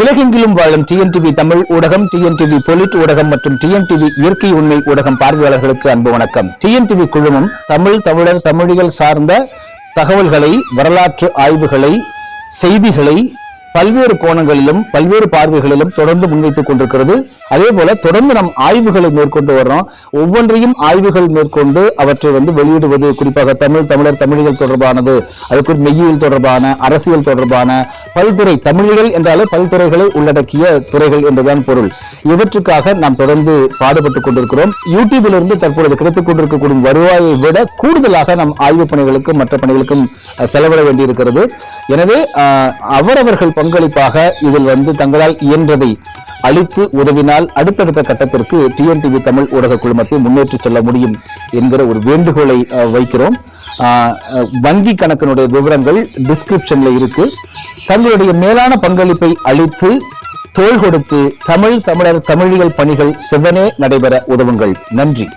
உலகெங்கிலும் வாழும் டிஎன்டிவி தமிழ் ஊடகம் டிஎன்டிவி பொலிட் ஊடகம் மற்றும் டிஎன்டிவி இயற்கை உண்மை ஊடகம் பார்வையாளர்களுக்கு அன்பு வணக்கம். டிஎன்டிவி குழுமம் தமிழ் தமிழர் தமிழியல் சார்ந்த தகவல்களை வரலாற்று ஆய்வுகளை செய்திகளை பல்வேறு கோணங்களிலும் பல்வேறு பார்வைகளிலும் தொடர்ந்து முன்வைத்துக் கொண்டிருக்கிறது. அதே போல தொடர்ந்து நம் ஆய்வுகளை மேற்கொண்டு வர்றோம். ஒவ்வொன்றையும் ஆய்வுகள் மேற்கொண்டு அவற்றை வந்து வெளியிடுவது குறிப்பாக தமிழ் தமிழர் தமிழிகள் தொடர்பானது அதுக்கு மெய்யியல் தொடர்பான அரசியல் தொடர்பான பல்துறை தமிழிகள் என்றாலே பல்துறைகளை உள்ளடக்கிய துறைகள் என்றுதான் பொருள். இவற்றுக்காக நாம் தொடர்ந்து பாடுபட்டுக் கொண்டிருக்கிறோம். யூடியூபிலிருந்து தற்பொழுது கிடைத்துக் கொண்டிருக்கக்கூடிய வருவாயை விட கூடுதலாக நம் ஆய்வு பணிகளுக்கும் மற்ற பணிகளுக்கும் செலவிட வேண்டியிருக்கிறது. எனவே அவரவர்கள் பங்களிப்பாக இதில் வந்து தங்களால் இயன்றதை அளித்து உதவினால் அடுத்தடுத்த கட்டத்திற்கு டிஎன்டிவி தமிழ் ஊடக குழுமத்தை முன்னேற்றி செல்ல முடியும் என்கிற ஒரு வேண்டுகோளை வைக்கிறோம். வங்கி கணக்கினுடைய விவரங்கள் டிஸ்கிரிப்ஷன்ல இருக்கு. தங்களுடைய மேலான பங்களிப்பை அளித்து தோள் கொடுத்து தமிழ் தமிழர் தமிழியல் பணிகள் செவ்வனே நடைபெற உதவுங்கள். நன்றி.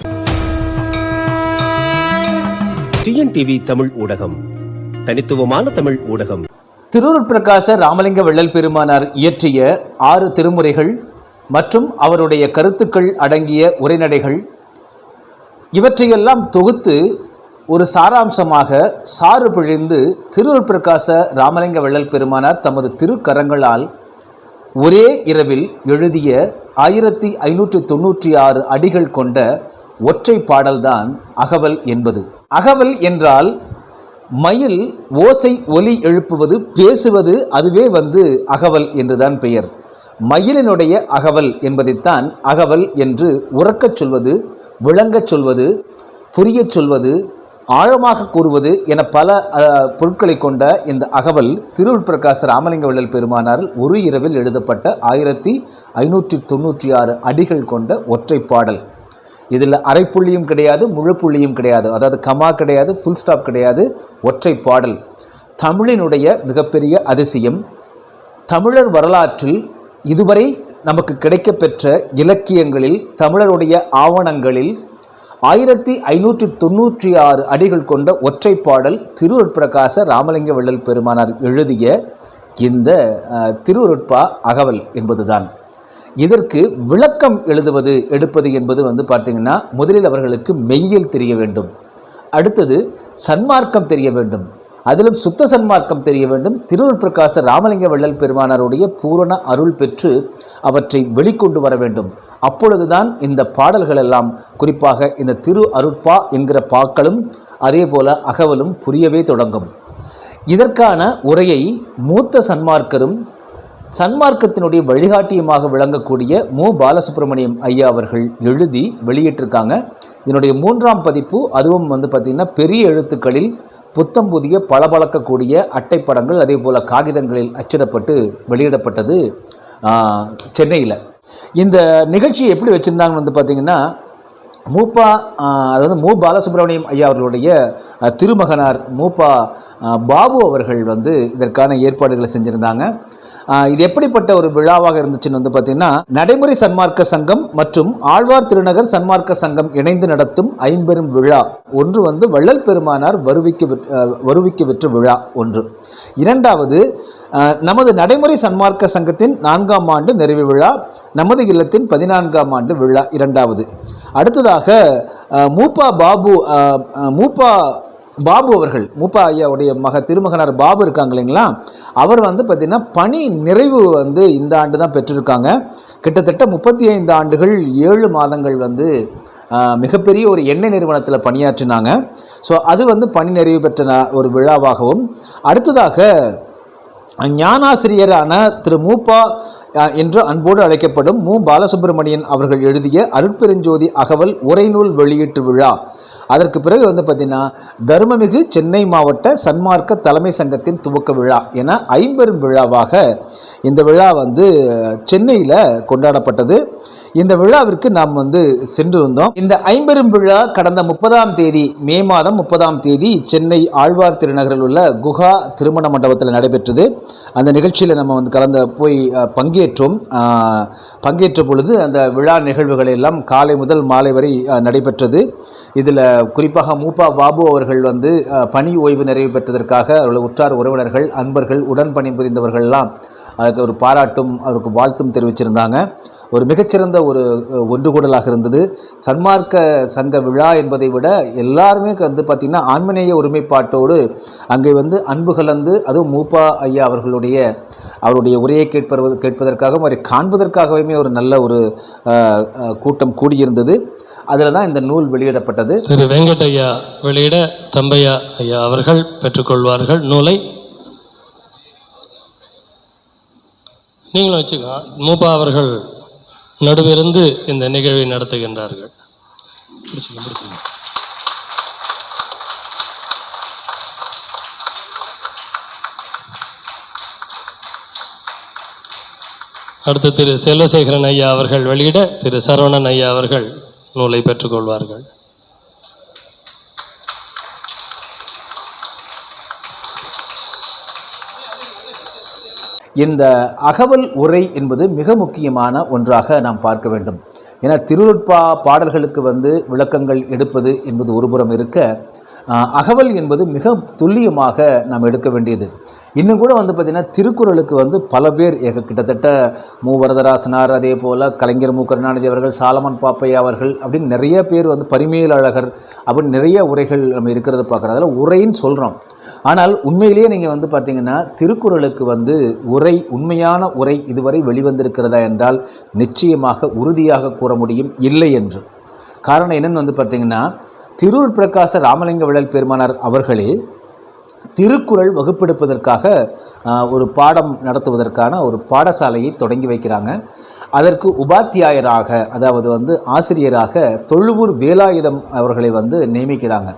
டிஎன்டிவி தமிழ் ஊடகம். தனித்துவமான தமிழ் ஊடகம். திருவருட்பிரகாச ராமலிங்க வள்ளல் பெருமானார் இயற்றிய ஆறு திருமுறைகள் மற்றும் அவருடைய கருத்துக்கள் அடங்கிய உரைநடைகள். இவற்றையெல்லாம் தொகுத்து ஒரு சாராம்சமாக சாறு பிழிந்து திருவருட்பிரகாச ராமலிங்க வள்ளல் பெருமானார் தமது திருக்கரங்களால் ஒரே இரவில் எழுதிய ஆயிரத்தி ஐநூற்றி தொண்ணூற்றி ஆறு அடிகள் கொண்ட ஒற்றை பாடல்தான் அகவல் என்பது. அகவல் என்றால் மயில் ஓசை ஒலி எழுப்புவது பேசுவது அதுவே வந்து அகவல் என்றுதான் பெயர். மயிலினுடைய அகவல் என்பதைத்தான் அகவல் என்று உறக்கச் சொல்வது விளங்கச் சொல்வது புரியச் சொல்வது ஆழமாக கூறுவது என பல பொருட்களை கொண்ட இந்த அகவல் திருவுட்பிரகாச ராமலிங்க வள்ளல் பெருமானார் ஒரு இரவில் எழுதப்பட்ட ஆயிரத்தி ஐநூற்றி தொண்ணூற்றி ஆறு அடிகள் கொண்ட ஒற்றை பாடல். இதில் அரைப்புள்ளியும் கிடையாது முழு புள்ளியும் கிடையாது. அதாவது கமா கிடையாது ஃபுல் ஸ்டாப் கிடையாது ஒற்றை பாடல். தமிழினுடைய மிகப்பெரிய அதிசயம் தமிழர் வரலாற்றில் இதுவரை நமக்கு கிடைக்கப்பெற்ற இலக்கியங்களில் தமிழருடைய ஆவணங்களில் ஆயிரத்தி ஐநூற்றி தொண்ணூற்றி ஆறு அடிகள் கொண்ட ஒற்றை பாடல் திருவருட்பிரகாச ராமலிங்க வள்ளல் பெருமானார் எழுதிய இந்த அஹ், திருவருட்பா அகவல் என்பதுதான். இதற்கு விளக்கம் எழுதுவது எடுப்பது என்பது வந்து பார்த்திங்கன்னா முதலில் அவர்களுக்கு மெய்யியல் தெரிய வேண்டும். அடுத்தது சன்மார்க்கம் தெரிய வேண்டும். அதிலும் சுத்த சன்மார்க்கம் தெரிய வேண்டும். திருவருட் பிரகாச ராமலிங்க வள்ளல் பெருமானாருடைய பூரண அருள் பெற்று அவற்றை வெளிக்கொண்டு வர வேண்டும். அப்பொழுதுதான் இந்த பாடல்கள் எல்லாம் குறிப்பாக இந்த திரு அருட்பா என்கிற பாக்களும் அதே போல அகவலும் புரியவே தொடங்கும். இதற்கான உரையை மூத்த சன்மார்க்கரும் சன்மார்க்கத்தினுடைய வழிகாட்டியமாக விளங்கக்கூடிய மு. பாலசுப்ரமணியம் ஐயா அவர்கள் எழுதி வெளியிட்டிருக்காங்க. இதனுடைய மூன்றாம் பதிப்பு அதுவும் வந்து பார்த்திங்கன்னா பெரிய எழுத்துக்களில் புத்தம் புதிய பளபளக்கக்கூடிய அட்டைப்படங்கள் அதே போல் காகிதங்களில் அச்சிடப்பட்டு வெளியிடப்பட்டது சென்னையில். இந்த நிகழ்ச்சியை எப்படி வச்சுருந்தாங்கன்னு வந்து பார்த்திங்கன்னா மூப்பா அதாவது மு. பாலசுப்ரமணியம் ஐயா அவர்களுடைய திருமகனார் மூப்பா பாபு அவர்கள் வந்து இதற்கான ஏற்பாடுகளை செஞ்சுருந்தாங்க. இது எப்படிப்பட்ட ஒரு விழாவாக இருந்துச்சுன்னு வந்து பார்த்தீங்கன்னா நடைமுறை சன்மார்க்க சங்கம் மற்றும் ஆழ்வார் திருநகர் சன்மார்க்க சங்கம் இணைந்து நடத்தும் ஐம்பெரும் விழா. ஒன்று வந்து வள்ளல் பெருமானார் வருவிக்கு விற்- வருவிக்கு விற்ற விழா ஒன்று. இரண்டாவது நமது நடைமுறை சன்மார்க்க சங்கத்தின் நான்காம் ஆண்டு நிறைவு விழா நமது இல்லத்தின் பதினான்காம் ஆண்டு விழா இரண்டாவது. அடுத்ததாக மூப்பா பாபு மூப்பா பாபு அவர்கள் மூப்பா ஐயாவுடைய மக திருமகனார் பாபு இருக்காங்க இல்லைங்களா? அவர் வந்து பார்த்திங்கன்னா பணி நிறைவு வந்து இந்த ஆண்டு தான் பெற்றிருக்காங்க. கிட்டத்தட்ட முப்பத்தி ஐந்து ஆண்டுகள் ஏழு மாதங்கள் வந்து மிகப்பெரிய ஒரு எண்ணெய் நிறுவனத்தில் பணியாற்றினாங்க. ஸோ அது வந்து பணி நிறைவு பெற்ற ஒரு விழாவாகவும் அடுத்ததாக ஞானாசிரியரான திரு மூப்பா என்று அன்போடு அழைக்கப்படும் மு. பாலசுப்ரமணியன் அவர்கள் எழுதிய அருட்பெருஞ்சோதி அகவல் உரைநூல் வெளியீட்டு விழா. அதற்கு பிறகு வந்து பார்த்திங்கன்னா தருமமிகு சென்னை மாவட்ட சன்மார்க்க தலைமை சங்கத்தின் துவக்க விழா என ஐம்பெரும் விழாவாக இந்த விழா வந்து சென்னையில் கொண்டாடப்பட்டது. இந்த விழாவிற்கு நாம் வந்து சென்றிருந்தோம். இந்த ஐம்பெரும் விழா கடந்த முப்பதாம் தேதி மே மாதம் முப்பதாம் தேதி சென்னை ஆழ்வார் திருநகரில் உள்ள குஹா திருமண மண்டபத்தில் நடைபெற்றது. அந்த நிகழ்ச்சியில் நம்ம வந்து கலந்த போய் பங்கேற்றோம். பங்கேற்ற பொழுது அந்த விழா நிகழ்வுகள் எல்லாம் காலை முதல் மாலை வரை நடைபெற்றது. இதில் குறிப்பாக மூப்பா பாபு அவர்கள் வந்து பணி ஓய்வு நிறைவு பெற்றதற்காக அவர்கள் உற்றார் உறவினர்கள் அன்பர்கள் உடன் பணிபுரிந்தவர்கள்லாம் அதுக்கு ஒரு பாராட்டும் அவருக்கு வாழ்த்தும் தெரிவிச்சிருந்தாங்க. ஒரு மிகச்சிறந்த ஒரு ஒன்றுகூடலாக இருந்தது. சன்மார்க்க சங்க விழா என்பதை விட எல்லாருமே வந்து பார்த்திங்கன்னா ஆன்மநேய ஒருமைப்பாட்டோடு அங்கே வந்து அன்பு கலந்து அதுவும் மூப்பா ஐயா அவர்களுடைய அவருடைய உரையை கேட்பது கேட்பதற்காகவும் அவரை காண்பதற்காகவுமே ஒரு நல்ல ஒரு கூட்டம் கூடியிருந்தது. அதில் தான் இந்த நூல் வெளியிடப்பட்டது. திரு வெங்கட்ஐயா வெளியிட தம்பையா ஐயா அவர்கள் பெற்றுக்கொள்வார்கள் நூலை. நீங்களும் வச்சுக்கலாம் மூப்பா அவர்கள் நடுவிருந்து இந்த நிகழ்வை நடத்துகின்றார்கள். பிடிச்சிங்க பிடிச்சிங்க அடுத்து திரு செல்வசேகரன் ஐயா அவர்கள் வெளியிட திரு சரவணன் ஐயா அவர்கள் நூலை பெற்றுக்கொள்வார்கள் இந்த அகவல் உரை என்பது மிக முக்கியமான ஒன்றாக நாம் பார்க்க வேண்டும். ஏன்னா திருநுட்பா பாடல்களுக்கு வந்து விளக்கங்கள் எடுப்பது என்பது ஒருபுறம் இருக்க அகவல் என்பது மிக துல்லியமாக நாம் எடுக்க வேண்டியது. இன்னும் கூட வந்து பார்த்திங்கன்னா திருக்குறளுக்கு வந்து பல பேர் ஏக கிட்டத்தட்ட மு. வரதராசனார் அதே போல் கலைஞர் மு. கருணாநிதி அவர்கள் சாலமன் பாப்பையா அவர்கள் அப்படின்னு நிறைய பேர் வந்து பரிமேல் அழகர் அப்படின்னு நிறைய உரைகள் நம்ம இருக்கிறத பார்க்குறோம். அதில் உரைன்னு சொல்கிறோம் ஆனால் உண்மையிலேயே நீங்கள் வந்து பார்த்தீங்கன்னா திருக்குறளுக்கு வந்து உரை உண்மையான உரை இதுவரை வெளிவந்திருக்கிறதா என்றால் நிச்சயமாக உறுதியாக கூற முடியும் இல்லை என்று. காரணம் என்னென்னு வந்து பார்த்தீங்கன்னா திருவுள் பிரகாச ராமலிங்க விழல் பெருமானார் அவர்களே திருக்குறள் வகுப்பெடுப்பதற்காக ஒரு பாடம் நடத்துவதற்கான ஒரு பாடசாலையை தொடங்கி வைக்கிறாங்க. அதற்கு உபாத்தியாயராக அதாவது வந்து ஆசிரியராக தொழுவூர் வேலாயுதம் அவர்களை வந்து நியமிக்கிறாங்க.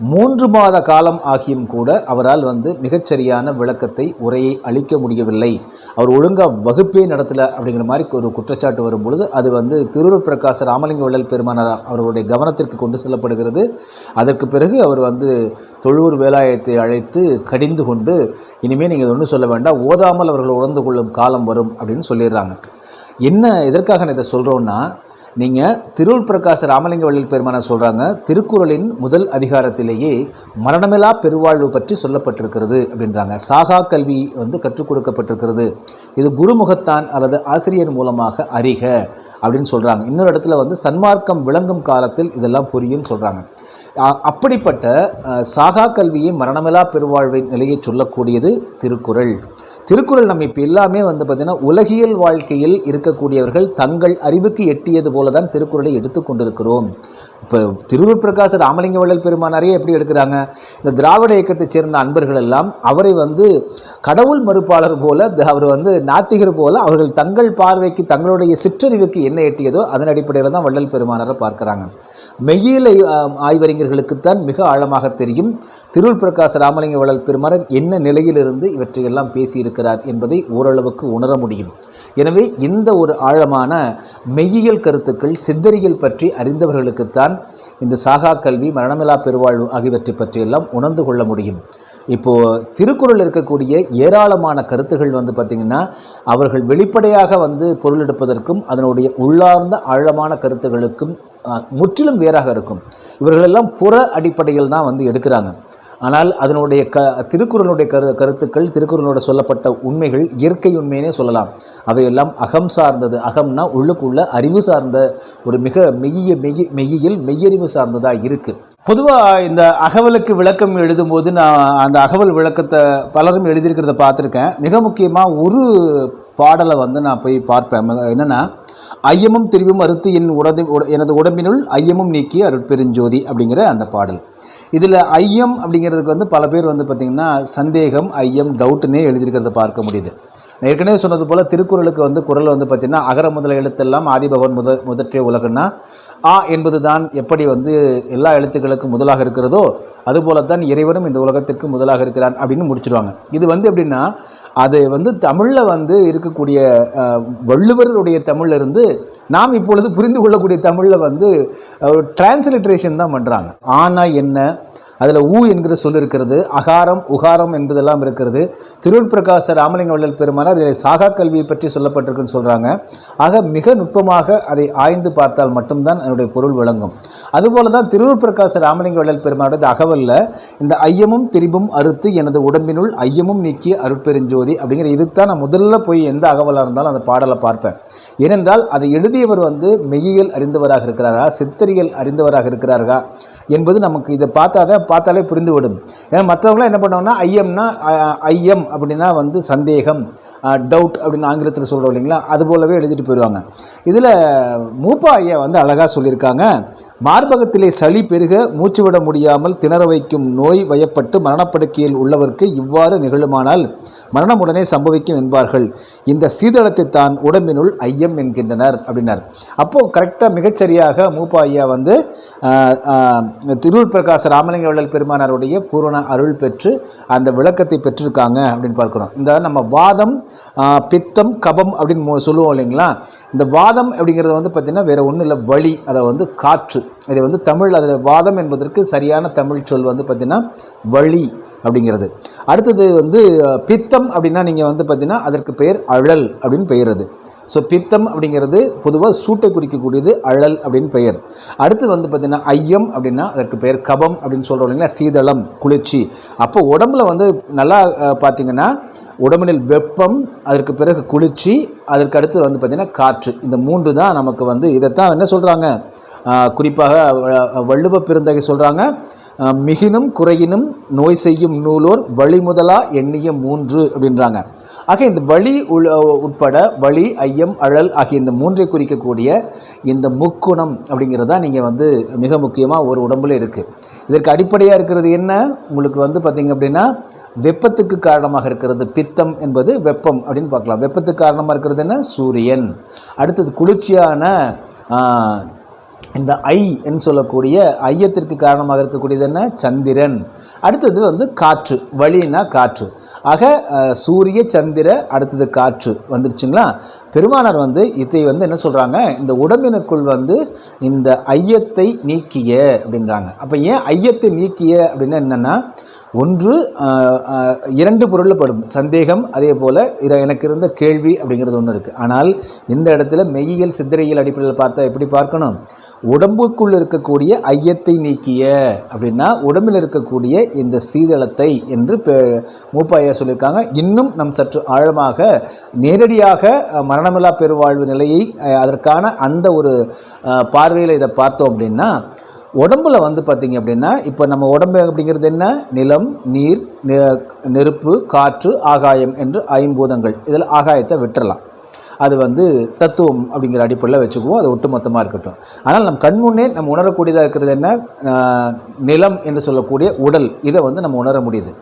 மூன்று மாத காலம் ஆகியும் கூட அவரால் வந்து மிகச்சரியான விளக்கத்தை உரையை அளிக்க முடியவில்லை. அவர் ஒழுங்காக வகுப்பே நடத்தலை அப்படிங்கிற மாதிரி ஒரு குற்றச்சாட்டு வரும் பொழுது அது வந்து திருவூர் பிரகாச ராமலிங்க வள்ளல் பெருமானார் அவருடைய கவனத்திற்கு கொண்டு செல்லப்படுகிறது. அதற்கு பிறகு அவர் வந்து தொழுவூர் வேலாயத்தை அழைத்து கடிந்து கொண்டு இனிமேல் நீங்கள் ஒன்றும் சொல்ல வேண்டாம் ஓதாமல் அவர்கள் உணர்ந்து கொள்ளும் காலம் வரும் அப்படின்னு சொல்லிடுறாங்க. என்ன எதற்காக நான் இதை சொல்கிறோன்னா நீங்கள் திருள் பிரகாச ராமலிங்க வள்ளல் பெருமான சொல்கிறாங்க திருக்குறளின் முதல் அதிகாரத்திலேயே மரணமில்லா பெருவாழ்வு பற்றி சொல்லப்பட்டிருக்கிறது அப்படின்றாங்க. சாகா கல்வி வந்து கற்றுக் கொடுக்கப்பட்டிருக்கிறது. இது குருமுகத்தான் அல்லது ஆசிரியர் மூலமாக அறிக அப்படின்னு சொல்கிறாங்க இன்னொரு இடத்துல வந்து சன்மார்க்கம் விளங்கும் காலத்தில் இதெல்லாம் புரியும்னு சொல்கிறாங்க அப்படிப்பட்ட சாகா கல்வியை மரணமில்லா பெருவாழ்வின் நிலையை சொல்லக்கூடியது திருக்குறள். திருக்குறள் நம்ம இப்போ எல்லாமே வந்து பார்த்திங்கன்னா உலகியல் வாழ்க்கையில் இருக்கக்கூடியவர்கள் தங்கள் அறிவுக்கு எட்டியது போல தான் திருக்குறளை எடுத்துக்கொண்டிருக்கிறோம் இப்போ திருவூர் பிரகாச ராமலிங்க வள்ளல் பெருமானாரே எப்படி எடுக்கிறாங்க? இந்த திராவிட இயக்கத்தைச் சேர்ந்த அன்பர்கள் எல்லாம் அவரை வந்து கடவுள் மறுப்பாளர் போல த- அவர் வந்து நாத்திகர் போல அவர்கள் தங்கள் பார்வைக்கு தங்களுடைய சிற்றறிவுக்கு என்ன எட்டியதோ அதன் அடிப்படையில் தான் வள்ளல் பெருமானாரை பார்க்குறாங்க. மெய்யியல் ஆய்வறிஞர்களுக்குத்தான் மிக ஆழமாக தெரியும் திருவுள் பிரகாச ராமலிங்க வள்ளல் பெருமானர் என்ன நிலையிலிருந்து இவற்றையெல்லாம் பேசியிருக்கிறார் என்பதை ஓரளவுக்கு உணர முடியும். எனவே இந்த ஒரு ஆழமான மெய்யியல் கருத்துக்கள் சித்தறியல் பற்றி அறிந்தவர்களுக்குத்தான் இந்த சாகா கல்வி மரணமில்லா பெருவாழ்வு ஆகியவற்றை பற்றியெல்லாம் உணர்ந்து கொள்ள முடியும். இப்போது திருக்குறள் இருக்கக்கூடிய ஏராளமான கருத்துகள் வந்து பார்த்திங்கன்னா அவர்கள் வெளிப்படையாக வந்து பொருள் எடுப்பதற்கும் அதனுடைய உள்ளார்ந்த ஆழமான கருத்துகளுக்கும் முற்றிலும் வேறாக இருக்கும். இவர்களெல்லாம் புற அடிப்படையில் தான் வந்து எடுக்கிறாங்க. ஆனால் அதனுடைய க திருக்குறளுடைய கரு கருத்துக்கள் திருக்குறளோட சொல்லப்பட்ட உண்மைகள் இயற்கை உண்மையினே சொல்லலாம். அவையெல்லாம் அகம் சார்ந்தது. அகம்னா உள்ளுக்குள்ள அறிவு சார்ந்த ஒரு மிக மெய்ய மெய் மெய்யில் மெய்யறிவு சார்ந்ததாக இருக்குது பொதுவாக இந்த அகவலுக்கு விளக்கம் எழுதும்போது நான் அந்த அகவல் விளக்கத்தை பலரும் எழுதியிருக்கிறத பார்த்துருக்கேன். மிக முக்கியமாக ஒரு பாடலை வந்து நான் போய் பார்ப்பேன். என்னென்னா ஐயமும் திரிவும் அறுத்து என் உடது உட- எனது உடம்பினுள் ஐயமும் நீக்கி அருட்பெருஞ்சோதி அப்படிங்கிற அந்த பாடல். இதில் ஐயம் அப்படிங்கிறதுக்கு வந்து பல பேர் வந்து பார்த்திங்கன்னா சந்தேகம் ஐயம் டவுட்டுன்னே எழுதியிருக்கிறத பார்க்க முடியுது. ஏற்கனவே சொன்னது போல் திருக்குறளுக்கு வந்து குரல் வந்து பார்த்திங்கன்னா அகர முதல எழுத்தெல்லாம் ஆதிபகவன் முத முதற்றே உலகன்னா ஆ என்பது தான் எப்படி வந்து எல்லா எழுத்துக்களுக்கும் முதலாக இருக்கிறதோ அதுபோல தான் இறைவனும் இந்த உலகத்திற்கு முதலாக இருக்கிறான் அப்படின்னு முடிச்சிடுவாங்க. இது வந்து எப்படின்னா அது வந்து தமிழில் வந்து இருக்கக்கூடிய வள்ளுவருடைய தமிழிலிருந்து நாம் இப்பொழுது புரிந்து கொள்ளக்கூடிய தமிழில் வந்து டிரான்ஸ்லிட்ரேஷன் தான் பண்ணுறாங்க ஆனா என்ன அதில் ஊ என்கிற சொல் இருக்கிறது அகாரம் உகாரம் என்பதெல்லாம் இருக்கிறது. திருவள் பிரகாச ராமலிங்க வள்ளல் பெருமானார் இதில் சாகா கல்வியை பற்றி சொல்லப்பட்டிருக்குன்னு சொல்கிறாங்க ஆக மிக நுட்பமாக அதை ஆய்ந்து பார்த்தால் மட்டும்தான் அதனுடைய பொருள் விளங்கும். அதுபோல தான் திருவூர் பிரகாச ராமலிங்க வள்ளல் பெருமானது அகவலில் இந்த ஐயமும் திரிபும் அறுத்து எனது உடம்பினுள் ஐயமும் நீக்கிய அருட்பெருஞ்சோதி அப்படிங்கிற இதுக்கு தான் நான் முதல்ல போய் எந்த அகவலாக இருந்தாலும் அந்த பாடலை பார்ப்பேன். ஏனென்றால் அதை எழுதியவர் வந்து மெய்யியல் அறிந்தவராக இருக்கிறாரா சித்தரியல் அறிந்தவராக இருக்கிறார்களா என்பது நமக்கு இதை பார்த்தாதான் பார்த்தாலே புரிந்துவிடும். ஏன்னா மற்றவங்களாம் என்ன பண்ணுவாங்கன்னா ஐயம்னா ஐயம் அப்படின்னா வந்து சந்தேகம் டவுட் அப்படின்னு ஆங்கிலத்தில் சொல்கிறோம் இல்லைங்களா? அது போலவே எழுதிட்டு போயிடுவாங்க இதில் மூப்பா ஐயா வந்து அழகாக சொல்லியிருக்காங்க. மார்பகத்திலே சளி பெருக மூச்சு விட முடியாமல் திணற வைக்கும் நோய் வயப்பட்டு மரணப்படுக்கையில் உள்ளவருக்கு இவ்வாறு நிகழுமானால் மரணம் உடனே சம்பவிக்கும் என்பார்கள். இந்த சீதளத்தை தான் உடம்பினுள் ஐயம் என்கின்றனர் அப்படின்னார். அப்போது கரெக்டாக மிகச்சரியாக மூப்பா ஐயா வந்து ஆஹ், திருவூர் பிரகாச ராமலிங்க வள்ளல் பெருமானாருடைய பூரண அருள் பெற்று அந்த விளக்கத்தை பெற்றிருக்காங்க அப்படின்னு பார்க்குறோம். இந்த நம்ம வாதம் பித்தம் கபம் அப்படின்னு சொல்லுவோம் இல்லைங்களா? இந்த வாதம் அப்படிங்கிறது வந்து பார்த்திங்கன்னா வேறு ஒன்றும் இல்லை வழி அதை வந்து காற்று. இதை வந்து தமிழ் அதில் வாதம் என்பதற்கு சரியான தமிழ் சொல் வந்து பார்த்திங்கன்னா வழி அப்படிங்கிறது. அடுத்தது வந்து பித்தம் அப்படின்னா நீங்கள் வந்து பார்த்தீங்கன்னா அதற்கு பெயர் அழல் அப்படின்னு பெயர் அது. ஸோ பித்தம் அப்படிங்கிறது பொதுவாக சூட்டை குறிக்கக்கூடியது அழல் அப்படின்னு பெயர். அடுத்து வந்து பார்த்திங்கன்னா ஐயம் அப்படின்னா அதற்கு பெயர் கபம் அப்படின்னு சொல்கிறோம் இல்லைங்களா? சீதளம் குளிர்ச்சி. அப்போ உடம்புல வந்து நல்லா பார்த்திங்கன்னா பார்த்தீங்கன்னா உடம்பினில் வெப்பம் அதற்கு பிறகு குளிர்ச்சி அதற்கு அடுத்து வந்து பார்த்திங்கன்னா காற்று. இந்த மூன்று தான் நமக்கு வந்து இதைத்தான் என்ன சொல்கிறாங்க குறிப்பாக வ- வள்ளுவ பெருந்தகை சொல்கிறாங்க மிகினும் குறையினும் நோய் செய்யும் நூலோர் வழிமுதலா எண்ணிய மூன்று அப்படின்றாங்க. ஆக இந்த வழி உள் உட்பட வழி ஐயம் அழல் ஆகிய இந்த மூன்றை குறிக்கக்கூடிய இந்த முக்குணம் அப்படிங்கிறது தான் நீங்கள் வந்து மிக முக்கியமாக ஒரு உடம்புல இருக்குது இதற்கு அடிப்படையாக இருக்கிறது என்ன? உங்களுக்கு வந்து பார்த்திங்க அப்படின்னா வெப்பத்துக்கு காரணமாக இருக்கிறது பித்தம் என்பது வெப்பம் அப்படின்னு பார்க்கலாம். வெப்பத்துக்கு காரணமாக இருக்கிறது என்ன? சூரியன். அடுத்தது குளிர்ச்சியான இந்த ஐ என்று சொல்லக்கூடிய ஐயத்திற்கு காரணமாக இருக்கக்கூடியது என்ன? சந்திரன். அடுத்தது வந்து காற்று வழினா காற்று. ஆக சூரிய சந்திர அடுத்தது காற்று. வந்துருச்சுங்களா? பெருமானார் வந்து இதை வந்து என்ன சொல்கிறாங்க இந்த உடம்பினுக்குள் வந்து இந்த ஐயத்தை நீக்கிய அப்படின்றாங்க. அப்போ ஏன் ஐயத்தை நீக்கிய அப்படின்னா என்னென்னா ஒன்று இரண்டு பொருளில் படும் சந்தேகம் அதே போல் எனக்கு இருந்த கேள்வி அப்படிங்கிறது ஒன்று இருக்குது ஆனால் இந்த இடத்துல மெய்யியல் சித்திரையியல் அடிப்படையில் பார்த்தா எப்படி பார்க்கணும்? உடம்புக்குள் இருக்கக்கூடிய ஐயத்தை நீக்கிய அப்படின்னா உடம்பில் இருக்கக்கூடிய இந்த சீதளத்தை என்று பெ- மூப்பாயா சொல்லியிருக்காங்க. இன்னும் நம் சற்று ஆழமாக நேரடியாக மரணமில்லா பெருவாழ்வு நிலையை அதற்கான அந்த ஒரு பார்வையில் இதை பார்த்தோம் அப்படின்னா உடம்புல வந்து பார்த்தீங்க அப்படின்னா இப்போ நம்ம உடம்பு அப்படிங்கிறது என்ன? நிலம் நீர் நெ- நெருப்பு காற்று ஆகாயம் என்று ஐம்பூதங்கள். இதில் ஆகாயத்தை விட்டுறலாம். அது வந்து தத்துவம் அப்படிங்கிற அடிப்படையில் வச்சுக்குவோம். அது ஒட்டுமொத்தமாக இருக்கட்டும். ஆனால் நம் கண் முன்னே நம்ம உணரக்கூடியதாக இருக்கிறது என்ன? நிலம் என்று சொல்லக்கூடிய உடல். இதை வந்து நம்ம உணர முடியுது.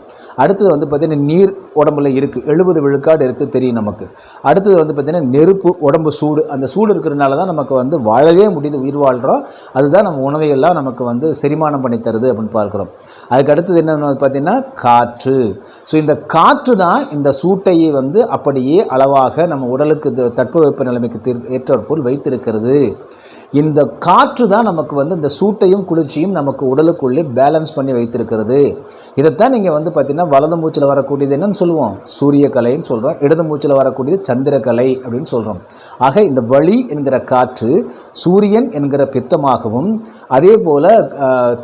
அடுத்தது வந்து பார்த்திங்கன்னா நீர் உடம்புல இருக்குது எழுபது விழுக்காடு இருக்குது தெரியும் நமக்கு. அடுத்தது வந்து பார்த்திங்கன்னா நெருப்பு உடம்பு சூடு. அந்த சூடு இருக்கிறதுனால தான் நமக்கு வந்து வாழவே முடியுது உயிர் வாழ்கிறோம் அதுதான் நம்ம உணவையெல்லாம் நமக்கு வந்து செரிமானம் பண்ணி தருது அப்படின்னு பார்க்குறோம். அதுக்கு அடுத்தது என்னன்னு பார்த்திங்கன்னா காற்று. ஸோ இந்த காற்று தான் இந்த சூட்டையை வந்து அப்படியே அளவாக நம்ம உடலுக்கு தட்பவெப்ப நிலைமைக்கு தீர் ஏற்றாற்போல் வைத்திருக்கிறது. இந்த காற்று தான் நமக்கு வந்து இந்த சூட்டையும் குளிர்ச்சியும் நமக்கு உடலுக்குள்ளே பேலன்ஸ் பண்ணி வைத்திருக்கிறது. இதைத்தான் நீங்கள் வந்து பார்த்திங்கன்னா வலது மூச்சில் வரக்கூடியது என்னன்னு சொல்லுவோம். சூரியக்கலைன்னு சொல்கிறோம் இடது மூச்சில் வரக்கூடியது சந்திரக்கலை அப்படின்னு சொல்கிறோம் ஆக இந்த வழி என்கிற காற்று சூரியன் என்கிற பித்தமாகவும் அதே போல்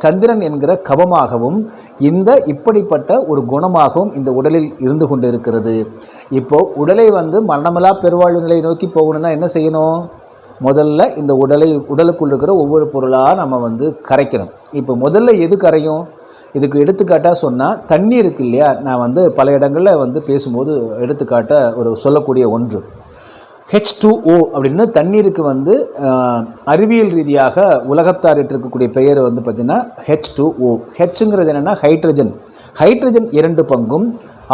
சந்திரன் என்கிற கவமாகவும் இந்த இப்படிப்பட்ட ஒரு குணமாகவும் இந்த உடலில் இருந்து கொண்டு இருக்கிறது இப்போது உடலை வந்து மரணமில்லா பெருவாழ்வு நிலையை நோக்கி போகணும்னா என்ன செய்யணும்? முதல்ல இந்த உடலை உடலுக்குள் இருக்கிற ஒவ்வொரு பொருளாக நம்ம வந்து கரைக்கணும். இப்போ முதல்ல எது கரையும்? இதுக்கு எடுத்துக்காட்டாக சொன்னால் தண்ணி இருக்கு இல்லையா? நான் வந்து பல இடங்களில் வந்து பேசும்போது எடுத்துக்காட்ட ஒரு சொல்லக்கூடிய ஒன்று. ஹெச் டூ ஓ அப்படின்னு தண்ணீருக்கு வந்து அறிவியல் ரீதியாக உலகத்தாரிட்டு இருக்கக்கூடிய பெயர் வந்து பார்த்திங்கன்னா ஹெச் டூ ஓ ஹெச்ங்கிறது என்னென்னா ஹைட்ரஜன். ஹைட்ரஜன் இரண்டு பங்கும்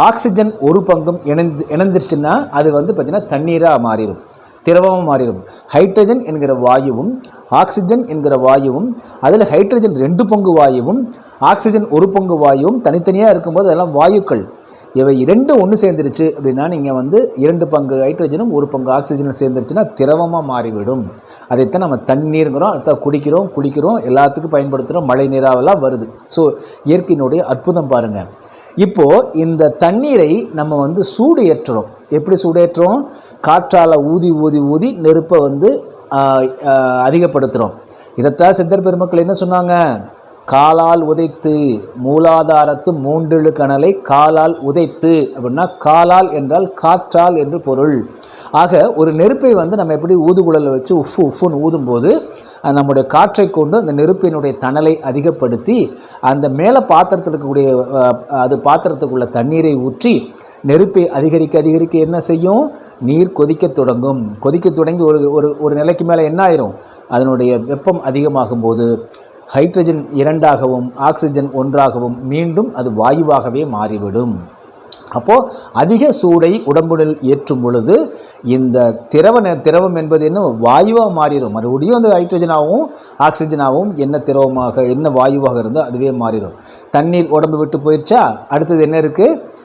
ஆக்சிஜன் ஒரு பங்கும் இணைந்து இணைஞ்சிருச்சுன்னா அது வந்து பார்த்திங்கன்னா தண்ணீராக மாறிடும். திரவமாக மாறிடும். ஹைட்ரஜன் என்கிற வாயுவும் ஆக்சிஜன் என்கிற வாயுவும் அதில் ஹைட்ரஜன் ரெண்டு பங்கு வாயுவும் ஆக்சிஜன் ஒரு பங்கு வாயுவும் தனித்தனியாக இருக்கும்போது அதெல்லாம் வாயுக்கள். இவை இரண்டு ஒன்று சேர்ந்துருச்சு அப்படின்னா நீங்கள் வந்து இரண்டு பங்கு ஹைட்ரஜனும் ஒரு பங்கு ஆக்சிஜனும் சேர்ந்துருச்சுன்னா திரவமாக மாறிவிடும். அதைத்தான் நம்ம தண்ணீருங்கிறோம் அதைத்தான் குடிக்கிறோம் குளிக்கிறோம் எல்லாத்துக்கும் பயன்படுத்துகிறோம் மழை நீராவெல்லாம் வருது. ஸோ இயற்கையினுடைய அற்புதம் பாருங்கள் இப்போது இந்த தண்ணீரை நம்ம வந்து சூடு ஏற்றுறோம். எப்படி சூடேற்றுறோம் காற்றால் ஊதி ஊதி ஊதி நெருப்பை வந்து அதிகப்படுத்துகிறோம் இதைத்தான் சித்தர் பெருமக்கள் என்ன சொன்னாங்க? காலால் உதைத்து மூலாதாரத்து மூன்றெழு கணலை காலால் உதைத்து அப்படின்னா காலால் என்றால் காற்றால் என்று பொருள். ஆக ஒரு நெருப்பை வந்து நம்ம எப்படி ஊதுகுழலை வச்சு உஃப் உஃப்னு ஊதும்போது நம்முடைய காற்றை கொண்டு அந்த நெருப்பினுடைய தணலை அதிகப்படுத்தி அந்த மேலே பாத்திரத்தில் இருக்கக்கூடிய அது பாத்திரத்துக்குள்ள தண்ணீரை ஊற்றி நெருப்பை அதிகரிக்க அதிகரிக்க என்ன செய்யும்? நீர் கொதிக்க தொடங்கும். கொதிக்க தொடங்கி ஒரு ஒரு ஒரு நிலைக்கு மேலே என்ன ஆயிரும்? அதனுடைய வெப்பம் அதிகமாகும் போது ஹைட்ரஜன் இரண்டாகவும் ஆக்சிஜன் ஒன்றாகவும் மீண்டும் அது வாயுவாகவே மாறிவிடும். அப்போது அதிக சூடை உடம்புடன் ஏற்றும் பொழுது இந்த திரவ நெ- திரவம் என்பது என்ன? வாயுவாக மாறிடும். மறுபடியும் அந்த ஹைட்ரஜனாகவும் ஆக்சிஜனாகவும் என்ன திரவமாக என்ன வாயுவாக இருந்தால் அதுவே மாறிடும். தண்ணீர் உடம்பு விட்டு போயிடுச்சா அடுத்தது என்ன இருக்குது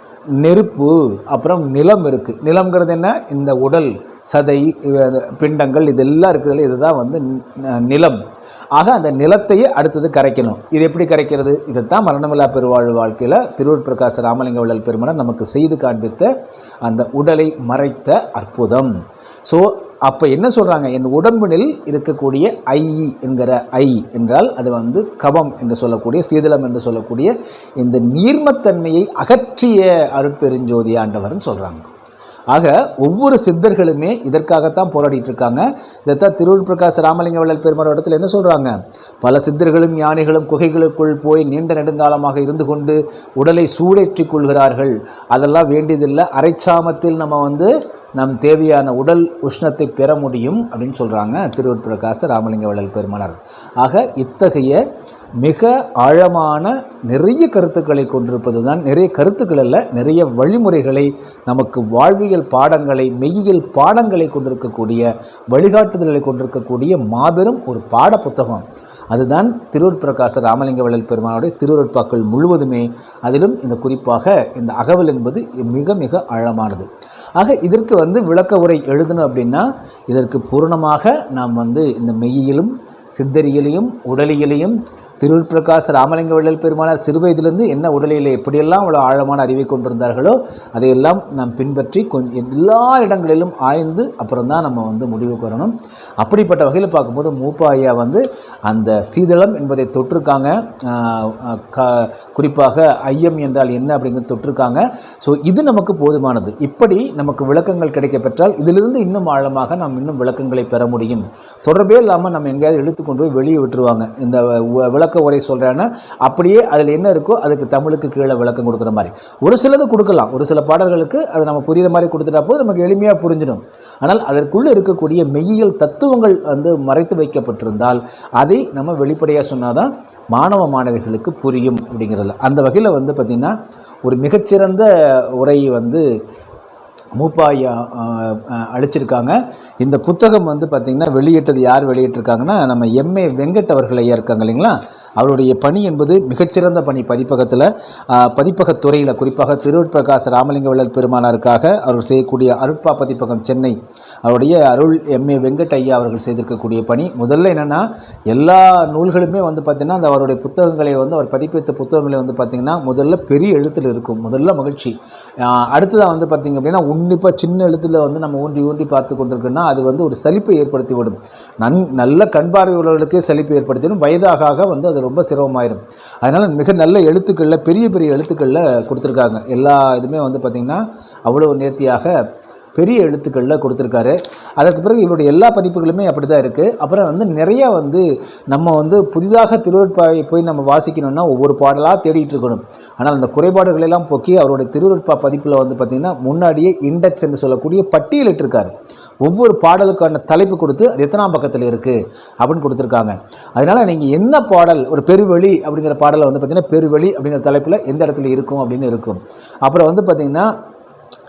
நெருப்பு அப்புறம் நிலம் இருக்குது நிலம்ங்கிறது என்ன? இந்த உடல் சதை பிண்டங்கள் இதெல்லாம் இருக்குதுல்ல இதுதான் வந்து நிலம். ஆக அந்த நிலத்தையே அடுத்தது கரைக்கணும். இது எப்படி கரைக்கிறது? இதைத்தான் மரணமில்லா பெருவாழ் வாழ்க்கையில் திருவூர் பிரகாச ராமலிங்க வள்ளல் பெருமனை நமக்கு செய்து காண்பித்த அந்த உடலை மறைத்த அற்புதம். ஸோ அப்போ என்ன சொல்கிறாங்க என் உடம்பினில் இருக்கக்கூடிய ஐ என்கிற ஐ என்றால் அது வந்து கபம் என்று சொல்லக்கூடிய சீதளம் என்று சொல்லக்கூடிய இந்த நீர்மத்தன்மையை அகற்றிய அருட்பெருஞ்சோதி ஆண்டவர்னு சொல்கிறாங்க ஆக ஒவ்வொரு சித்தர்களுமே இதற்காகத்தான் போராடிட்டு இருக்காங்க. இதைத்தான் திருவள்ளுவர் பிரகாஷ் ராமலிங்க வள்ளல் பெருமாள் இடத்துல என்ன சொல்கிறாங்க பல சித்தர்களும் ஞானிகளும் குகைகளுக்குள் போய் நீண்ட நெடுங்காலமாக இருந்து கொண்டு உடலை சூடேற்றிக் கொள்கிறார்கள். அதெல்லாம் வேண்டியதில்லை. அரைச்சாமத்தில் நம்ம வந்து நம் தேவையான உடல் உஷ்ணத்தை பெற முடியும் அப்படின்னு சொல்கிறாங்க திருவள்ளுவர் பிரகாச ராமலிங்க வள்ளல் பெருமானார். ஆக இத்தகைய மிக ஆழமான நிறைய கருத்துக்களை கொண்டிருப்பது தான் நிறைய கருத்துக்கள் அல்ல நிறைய வழிமுறைகளை நமக்கு வாழ்வியல் பாடங்களை மெய்யியல் பாடங்களை கொண்டிருக்கக்கூடிய வழிகாட்டுதல்களை கொண்டிருக்கக்கூடிய மாபெரும் ஒரு பாட புத்தகம். அதுதான் திருவருட் பிரகாச ராமலிங்க வள்ளல் பெருமானுடைய திருவருட்பாக்கள் முழுவதுமே. அதிலும் இந்த குறிப்பாக இந்த அகவல் என்பது மிக மிக ஆழமானது. ஆக இதற்கு வந்து விளக்க உரை எழுதணும் அப்படின்னா இதற்கு பூரணமாக நாம் வந்து இந்த மெய்யியலும் சித்தரியலையும் உடலியலையும் திருவள்ளுவர் ராமலிங்க வள்ளல் பெருமானார் சிறுவயதிலிருந்து என்ன உடலில் எப்படியெல்லாம் அவ்வளோ ஆழமான அறிவை கொண்டிருந்தார்களோ அதையெல்லாம் நாம் பின்பற்றி கொஞ்சம் எல்லா இடங்களிலும் ஆய்ந்து அப்புறம் தான் நம்ம வந்து முடிவுக்கு வரணும். அப்படிப்பட்ட வகையில் பார்க்கும்போது மூப்பா ஐயா வந்து அந்த சீதளம் என்பதை தொட்டிருக்காங்க. க குறிப்பாக ஐயம் என்றால் என்ன அப்படிங்கிறது தொட்டிருக்காங்க. ஸோ இது நமக்கு போதுமானது. இப்படி நமக்கு விளக்கங்கள் கிடைக்க பெற்றால் இதிலிருந்து இன்னும் ஆழமாக நாம் இன்னும் விளக்கங்களை பெற முடியும். தொடர்பே இல்லாமல் நம்ம எங்கேயாவது இழுத்து கொண்டு போய் வெளியே விட்டுருவாங்க. இந்த விளக்க விளக்க உரை சொல்கிறேன்னா அப்படியே அதில் என்ன இருக்கோ அதுக்கு தமிழுக்கு கீழே விளக்கம் கொடுக்குற மாதிரி. ஒரு சிலது கொடுக்கலாம். ஒரு சில பாடல்களுக்கு அது நம்ம புரியுற மாதிரி கொடுத்துட்டா போது நமக்கு எளிமையாக புரிஞ்சிடும். ஆனால் அதற்குள்ளே இருக்கக்கூடிய மெய்யியல் தத்துவங்கள் வந்து மறைத்து வைக்கப்பட்டிருந்தால் அதை நம்ம வெளிப்படையாக சொன்னால் தான் மாணவ மாணவிகளுக்கு புரியும் அப்படிங்கிறதுல. அந்த வகையில் வந்து பார்த்திங்கன்னா ஒரு மிகச்சிறந்த உரை வந்து மூப்பாயா அழிச்சிருக்காங்க இந்த புத்தகம் வந்து பார்த்திங்கன்னா வெளியிட்டது யார் வெளியிட்டிருக்காங்கன்னா நம்ம எம்ஏ வெங்கட் அவர்கள் ஐயா இருக்காங்க இல்லைங்களா? அவருடைய பணி என்பது மிகச்சிறந்த பணி. பதிப்பகத்தில் பதிப்பகத்துறையில் குறிப்பாக திருவட்பிரகாச ராமலிங்க வள்ளல் பெருமானாருக்காக அவர் செய்யக்கூடிய அருட்பா பதிப்பகம் சென்னை அவருடைய அருள் எம்ஏ வெங்கட் ஐயா அவர்கள் செய்திருக்கக்கூடிய பணி. முதல்ல என்னென்னா எல்லா நூல்களுமே வந்து பார்த்திங்கன்னா அந்த அவருடைய புத்தகங்களை வந்து அவர் பதிப்பித்த புத்தகங்களை வந்து பார்த்திங்கன்னா முதல்ல பெரிய எழுத்தில் இருக்கும். முதல்ல மகிழ்ச்சி. அடுத்ததாக வந்து பார்த்திங்க அப்படின்னா உன்னிப்பாக சின்ன எழுத்தில் வந்து நம்ம ஊன்றி ஊன்றி பார்த்து கொண்டிருக்கோன்னா அது வந்து ஒரு சலிப்பை ஏற்படுத்தி விடும் நன் நல்ல கண்பார்வையுள்ளவர்களுக்கு சலிப்பை ஏற்படுத்திவிடும். வயதாக வந்து அது ரொம்ப சிரமமாயிரும். அதனால் மிக நல்ல எழுத்துக்களில் பெரிய பெரிய எழுத்துக்களில் கொடுத்துருக்காங்க. எல்லா இதுவுமே வந்து பார்த்திங்கன்னா அவ்வளோ நேர்த்தியாக பெரிய எழுத்துக்களில் கொடுத்துருக்காரு. அதற்கு பிறகு இவருடைய எல்லா பதிப்புகளுமே அப்படி தான் இருக்குது அப்புறம் வந்து நிறையா வந்து நம்ம வந்து புதிதாக திருவருட்பாவை போய் நம்ம வாசிக்கணும்னா ஒவ்வொரு பாடலாக தேடிட்டு இருக்கணும். ஆனால் அந்த குறைபாடுகள் எல்லாம் போக்கி அவருடைய திருவருட்பா பதிப்பில் வந்து பார்த்திங்கன்னா முன்னாடியே இண்டெக்ஸ் என்று சொல்லக்கூடிய பட்டியலிட்டிருக்காரு ஒவ்வொரு பாடலுக்கான தலைப்பு கொடுத்து அது எத்தனாம் பக்கத்தில் இருக்குது அப்படின்னு கொடுத்துருக்காங்க. அதனால் நீங்கள் என்ன பாடல் ஒரு பெருவெளி அப்படிங்கிற பாடலை வந்து பார்த்திங்கன்னா பெருவெளி அப்படிங்கிற தலைப்பில் எந்த இடத்துல இருக்கும் அப்படின்னு இருக்கும். அப்புறம் வந்து பார்த்திங்கன்னா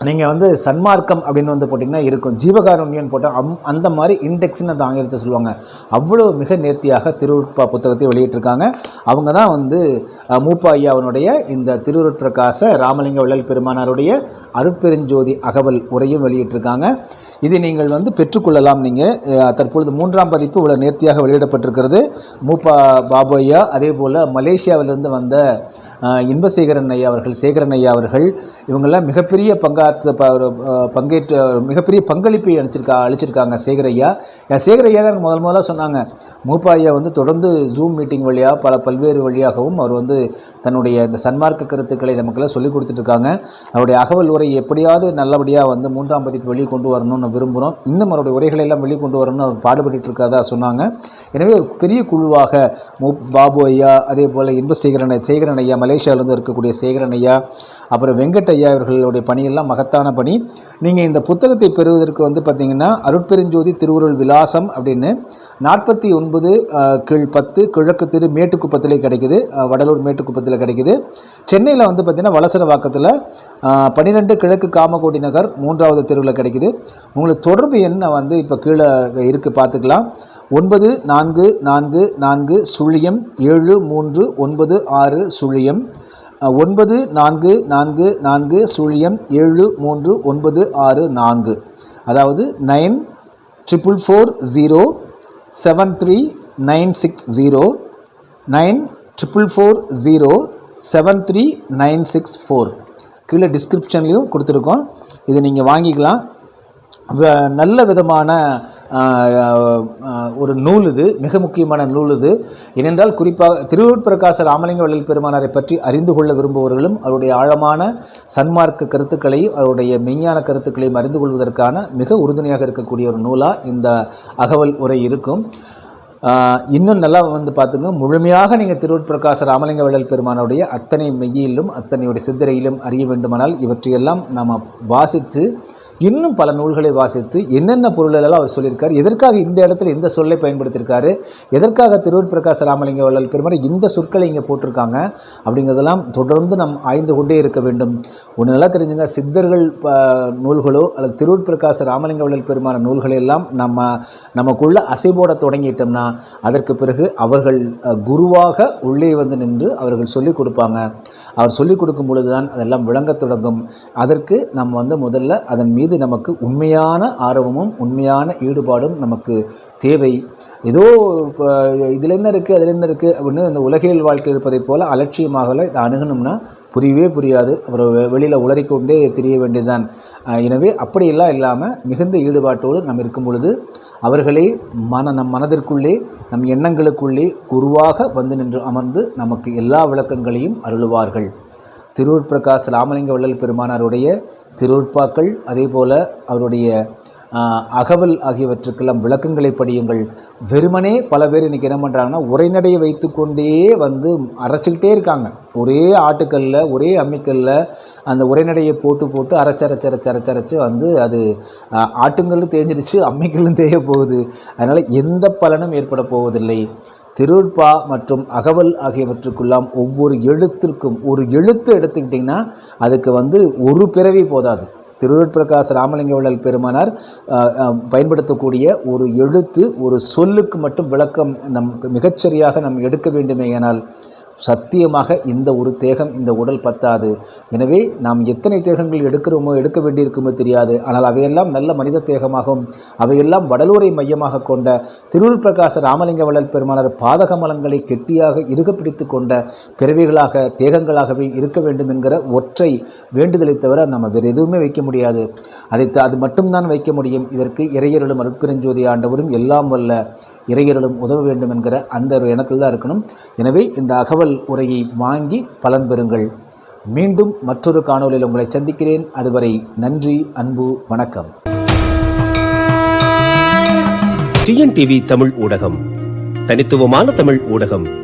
நீங்கள் வந்து சன்மார்க்கம் அப்படின்னு வந்து போட்டிங்கன்னா இருக்கும். ஜீவகாருண்யன் போட்டால் அம் அந்த மாதிரி இண்டெக்ஸ்னு அந்த ஆங்கிலத்தை சொல்லுவாங்க. அவ்வளோ மிக நேர்த்தியாக திருவுட்பா புத்தகத்தை வெளியிட்டிருக்காங்க. அவங்க தான் வந்து மூப்பா ஐயாவனுடைய இந்த திருவுருட்பிரகாச ராமலிங்க வள்ளல் பெருமானாருடைய அருட்பெருஞ்சோதி அகவல் உரையும் வெளியிட்டிருக்காங்க. இதை நீங்கள் வந்து பெற்றுக்கொள்ளலாம். நீங்கள் தற்பொழுது மூன்றாம் பதிப்பு இவ்வளோ நேர்த்தியாக வெளியிடப்பட்டிருக்கிறது. மூப்பா பாபு ஐயா அதே போல் மலேசியாவிலிருந்து வந்த இன்பசேகரன் ஐயா அவர்கள் சேகரன் ஐயா அவர்கள் இவங்கெல்லாம் மிகப்பெரிய பங்காற்ற ப பங்கேற்ற மிகப்பெரிய பங்களிப்பை அளிச்சிருக்கா அளிச்சிருக்காங்க சேகர் ஐயா. அஹ், சேகர் ஐயா தான் முதல் முதல்ல சொன்னாங்க. மூப்பா ஐயா வந்து தொடர்ந்து ஜூம் மீட்டிங் வழியாக பல பல்வேறு வழியாகவும் அவர் வந்து தன்னுடைய இந்த சன்மார்க்க கருத்துக்களை நமக்கெல்லாம் சொல்லிக் கொடுத்துட்ருக்காங்க. அவருடைய அகவல் உரை எப்படியாவது நல்லபடியாக வந்து மூன்றாம் பதிப்பு வெளியே கொண்டு வரணும்னு விரும்புகிறோம் இன்னும் அவருடைய உரைகளை எல்லாம் வெளியே கொண்டு வரணும்னு அவர் பாடுபட்டு இருக்கதா சொன்னாங்க. எனவே ஒரு பெரிய குழுவாக மு பாபு ஐயா அதே போல் இன்ப சேகரன் ஐயா மலேசியாவிலேருந்து இருக்கக்கூடிய சேகரன் ஐயா அப்புறம் வெங்கட் ஐயா இவர்களுடைய பணியெல்லாம் மகத்தான பணி. நீங்கள் இந்த புத்தகத்தை பெறுவதற்கு வந்து பார்த்தீங்கன்னா அருட்பெருஞ்சோதி திருவுருள் விலாசம் அப்படின்னு நாற்பத்தி ஒன்பது கீழ் பத்து கிழக்கு திரு மேட்டுக்குப்பத்திலே கிடைக்குது. வடலூர் மேட்டுக்குப்பத்தில் கிடைக்குது. சென்னையில் வந்து பார்த்திங்கன்னா வலசரவாக்கத்தில் பன்னிரெண்டு கிழக்கு காமகோடி நகர் மூன்றாவது தெருவில் கிடைக்குது. உங்களுக்கு தொடர்பு எண்ணை வந்து இப்போ கீழே இருக்குது பார்த்துக்கலாம் ஒன்பது நான்கு நான்கு நான்கு சுழியம் ஏழு மூன்று ஒன்பது ஆறு சுழியம். ஒன்பது நான்கு நான்கு நான்கு சுழியம் ஏழு மூன்று ஒன்பது ஆறு நான்கு. அதாவது nine triple four zero seven three nine six zero nine triple four zero seven three nine six four கீழே டிஸ்கிரிப்ஷன்லேயும் கொடுத்துருக்கோம். இதை நீங்கள் வாங்கிக்கலாம். வ- நல்ல விதமான ஒரு நூல் இது மிக முக்கியமான நூல் இது. ஏனென்றால் குறிப்பாக திருவூர்பிரகாச ராமலிங்க வள்ளல் பெருமானாரை பற்றி அறிந்து கொள்ள விரும்புபவர்களும் அவருடைய ஆழமான சன்மார்க்க கருத்துக்களையும் அவருடைய மெய்ஞான கருத்துக்களையும் அறிந்து கொள்வதற்கான மிக உறுதுணையாக இருக்கக்கூடிய ஒரு நூலாக இந்த அகவல் உரை இருக்கும். இன்னும் நல்லா வந்து பார்த்துங்க. முழுமையாக நீங்கள் திருவூர்பிரகாச ராமலிங்க வள்ளல் பெருமானுடைய அத்தனை மெய்யிலும் அத்தனையுடைய சித்திரையிலும் அறிய வேண்டுமானால் இவற்றையெல்லாம் நாம் வாசித்து இன்னும் பல நூல்களை வாசித்து என்னென்ன பொருளெல்லாம் அவர் சொல்லியிருக்கார் எதற்காக இந்த இடத்துல இந்த சொல்லை பயன்படுத்தியிருக்காரு எதற்காக திருவூர் பிரகாச ராமலிங்க வள்ளல் பெருமாள் இந்த சொற்களை இங்கே போட்டிருக்காங்க அப்படிங்கிறதெல்லாம் தொடர்ந்து நம் ஆய்ந்து கொண்டே இருக்க வேண்டும். ஒன்று நல்லா தெரிஞ்சுங்க சித்தர்கள் நூல்களோ அல்லது திருவூர் பிரகாச ராமலிங்க வள்ளல் பெருமான நூல்களை எல்லாம் நம்ம நமக்குள்ள அசைபோட தொடங்கிட்டோம்னா அதற்கு பிறகு அவர்கள் குருவாக உள்ளே வந்து நின்று அவர்கள் சொல்லிக் கொடுப்பாங்க. அவர் சொல்லிக் கொடுக்கும் பொழுது தான் அதெல்லாம் விளங்கத் தொடங்கும். அதற்கு நம்ம வந்து முதல்ல அதன் மீது நமக்கு உண்மையான ஆர்வமும் உண்மையான ஈடுபாடும் நமக்கு தேவை. ஏதோ இப்போ இதில் என்ன இருக்குது அதில் என்ன இருக்குது அப்படின்னு இந்த உலகியல் வாழ்க்கை இருப்பதைப் போல அலட்சியமாகல இதை அணுகணும்னா புரியவே புரியாது. அப்புறம் வெ- வெளியில் உளறிக்கொண்டே தெரிய வேண்டியதுதான். எனவே அப்படியெல்லாம் இல்லாமல் மிகுந்த ஈடுபாட்டோடு நம்ம இருக்கும் பொழுது அவர்களே மன நம் மனதிற்குள்ளே நம் எண்ணங்களுக்குள்ளே குருவாக வந்து நின்று அமர்ந்து நமக்கு எல்லா விளக்கங்களையும் அருளுவார்கள். திருவுட்பிரகாஷ் ராமலிங்க வள்ளல் பெருமானாருடைய திருவுட்பாக்கள் அதே போல் அவருடைய அகவல் ஆகியவற்றுக்கெல்லாம் விளக்கங்களை படியுங்கள். வெறுமனே பல பேர் இன்றைக்கி என்ன பண்ணுறாங்கன்னா உரைநடையை வைத்துக்கொண்டே வந்து அரைச்சிக்கிட்டே இருக்காங்க. ஒரே ஆட்டுக்கல்ல ஒரே அம்மிக்கல்ல அந்த உரைநடையை போட்டு போட்டு அரைச்சு அரைச்சு வந்து அது ஆட்டுங்கல்லும் தேஞ்சிடுச்சு அம்மிக்கல்லும் தேய போகுது. அதனால் எந்த பலனும் ஏற்பட போவதில்லை. திருட்பா மற்றும் அகவல் ஆகியவற்றுக்கெல்லாம் ஒவ்வொரு எழுத்திற்கும் ஒரு எழுத்து எடுத்துக்கிட்டிங்கன்னா அதுக்கு வந்து ஒரு பிறவி போதாது. திருவட்பிரகாச ராமலிங்க விழல் பெருமானார் பயன்படுத்தக்கூடிய ஒரு எழுத்து ஒரு சொல்லுக்கு மட்டும் விளக்கம் நமக்கு மிகச்சரியாக நாம் எடுக்க வேண்டுமேயானால் சத்தியமாக இந்த ஒரு தேகம் இந்த உடல் பத்தாது. எனவே நாம் எத்தனை தேகங்கள் எடுக்கிறோமோ எடுக்க வேண்டியிருக்குமோ தெரியாது. ஆனால் அவையெல்லாம் நல்ல மனித தேகமாகும். அவையெல்லாம் வடலூரை மையமாக கொண்ட திருள் பிரகாச ராமலிங்க வள்ளல் பாதக பாதகமலங்களை கெட்டியாக இறுக பிடித்து கொண்ட பிறவிகளாக தேகங்களாகவே இருக்க வேண்டும் என்கிற ஒற்றை வேண்டுதலை தவிர நம்ம வேறு எதுவுமே வைக்க முடியாது. அதை த- அது மட்டும்தான் வைக்க முடியும். இதற்கு இறையர்களும் அருட்பெருஞ்சோதி ஆண்டவரும் எல்லாம் வல்ல. இறையர்களும் உதவ வேண்டும் என்கிற அந்த ஒரு எண்ணத்தில் தான் இருக்கணும். எனவே இந்த அகவல் உரையை வாங்கி பலன் பெறுங்கள். மீண்டும் மற்றொரு காணொலியில் உங்களை சந்திக்கிறேன். அதுவரை நன்றி அன்பு வணக்கம். டிஎன்டிவி தமிழ் ஊடகம் தனித்துவமான தமிழ் ஊடகம்.